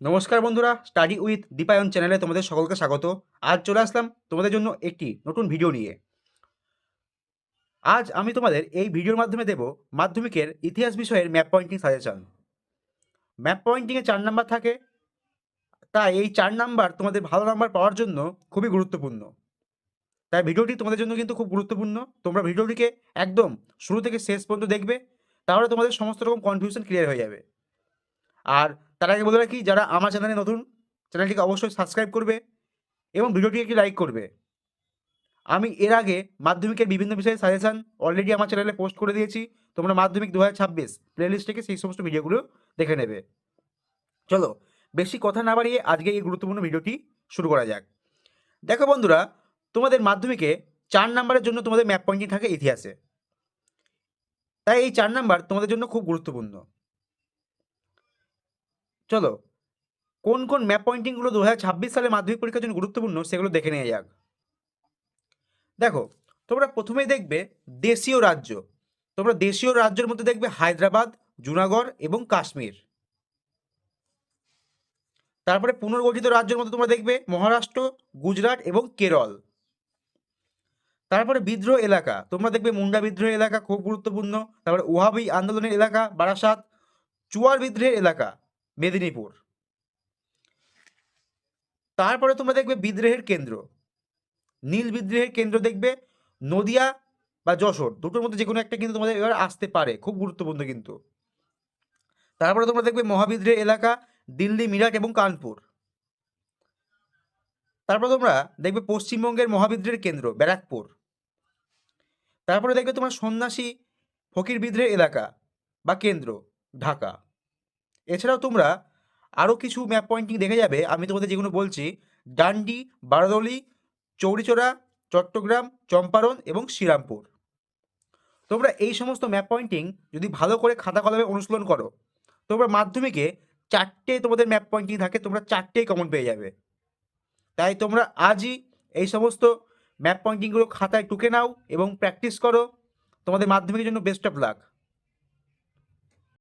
নমস্কার বন্ধুরা study with Dipayan চ্যানেলে তোমাদের সকলকে স্বাগত। আজ চলে আসলাম তোমাদের জন্য একটি নতুন ভিডিও নিয়ে। আজ আমি তোমাদের এই ভিডিওর মাধ্যমে দেব মাধ্যমিকের ইতিহাস বিষয়ের ম্যাপ পয়েন্টিং সাজেশন ম্যাপ পয়েন্টিংয়ে চার নাম্বার থাকে। তাই এই চার নাম্বার তোমাদের ভালো নাম্বার পাওয়ার জন্য খুবই গুরুত্বপূর্ণ। তাই ভিডিওটি তোমাদের জন্য কিন্তু খুব গুরুত্বপূর্ণ। তোমরা ভিডিওটিকে একদম শুরু থেকে শেষ পর্যন্ত দেখবে, তাহলে তোমাদের সমস্ত রকম কনফিউশন ক্লিয়ার হয়ে যাবে। আর তার আগে বলে রাখি, যারা আমার চ্যানেলে নতুন চ্যানেলটিকে অবশ্যই সাবস্ক্রাইব করবে এবং ভিডিওটিকে একটি লাইক করবে। আমি এর আগে মাধ্যমিকের বিভিন্ন বিষয়ে সাজেশান অলরেডি আমার চ্যানেলে পোস্ট করে দিয়েছি। তোমরা মাধ্যমিক দু হাজার ছাব্বিশ প্লেলিস্ট থেকে সেই সমস্ত ভিডিওগুলো দেখে নেবে। চলো, বেশি কথা না বাড়িয়ে আজকে এই গুরুত্বপূর্ণ ভিডিওটি শুরু করা যাক। দেখো বন্ধুরা, তোমাদের মাধ্যমিকে চার নাম্বারের জন্য তোমাদের ম্যাপ পয়েন্টিং থাকে ইতিহাসে। তাই এই চার নাম্বার তোমাদের জন্য খুব গুরুত্বপূর্ণ। চলো, কোন কোন ম্যাপ পয়েন্টিংগুলো দু হাজার ছাব্বিশ সালে মাধ্যমিক পরীক্ষার জন্য গুরুত্বপূর্ণ সেগুলো দেখে নেওয়া যাক। দেখো, তোমরা প্রথমেই দেখবে দেশীয় রাজ্য। তোমরা দেশীয় রাজ্যের মধ্যে দেখবে হায়দ্রাবাদ, জুনাগড় এবং কাশ্মীর। তারপরে পুনর্গঠিত রাজ্যের মধ্যে তোমরা দেখবে মহারাষ্ট্র, গুজরাট এবং কেরল। তারপরে বিদ্রোহ এলাকা, তোমরা দেখবে মুন্ডা বিদ্রোহ এলাকা খুব গুরুত্বপূর্ণ। তারপরে ওহাবি আন্দোলনের এলাকা, বারাসাত, চুয়ার বিদ্রোহের এলাকা। মেদিনীপুর। তারপরে তোমরা দেখবে বিদ্রোহের কেন্দ্র। নীল বিদ্রোহের কেন্দ্র দেখবে, নদিয়া বা যশোর, দুটোর মধ্যে যে কোনো একটা কিন্তু তোমাদের এবার আসতে পারে, খুব গুরুত্বপূর্ণ কিন্তু। তারপরে তোমরা দেখবে মহাবিদ্রোহের এলাকা, দিল্লি মিরাট এবং কানপুর। তারপরে তোমরা দেখবে পশ্চিমবঙ্গের মহাবিদ্রোহের কেন্দ্র, ব্যারাকপুর। তারপরে দেখবে তোমার সন্ন্যাসী ফকির বিদ্রোহের এলাকা বা কেন্দ্র, ঢাকা। এছাড়াও তোমরা আরও কিছু ম্যাপ পয়েন্টিং দেখে যাবে। আমি তোমাদের যেগুলো বলছি, ডান্ডি, বারদলি, চৌরিচোরা, চট্টগ্রাম, চম্পারণ এবং শ্রীরামপুর। তোমরা এই সমস্ত ম্যাপ পয়েন্টিং যদি ভালো করে খাতা কলমে অনুশীলন করো, তোমরা মাধ্যমিকে চারটে তোমাদের ম্যাপ পয়েন্টিং থাকে, তোমরা চারটেই কমন পেয়ে যাবে। তাই তোমরা আজই এই সমস্ত ম্যাপ পয়েন্টিংগুলো খাতায় টুকে নাও এবং প্র্যাকটিস করো। তোমাদের মাধ্যমিকের জন্য বেস্ট অফ লাক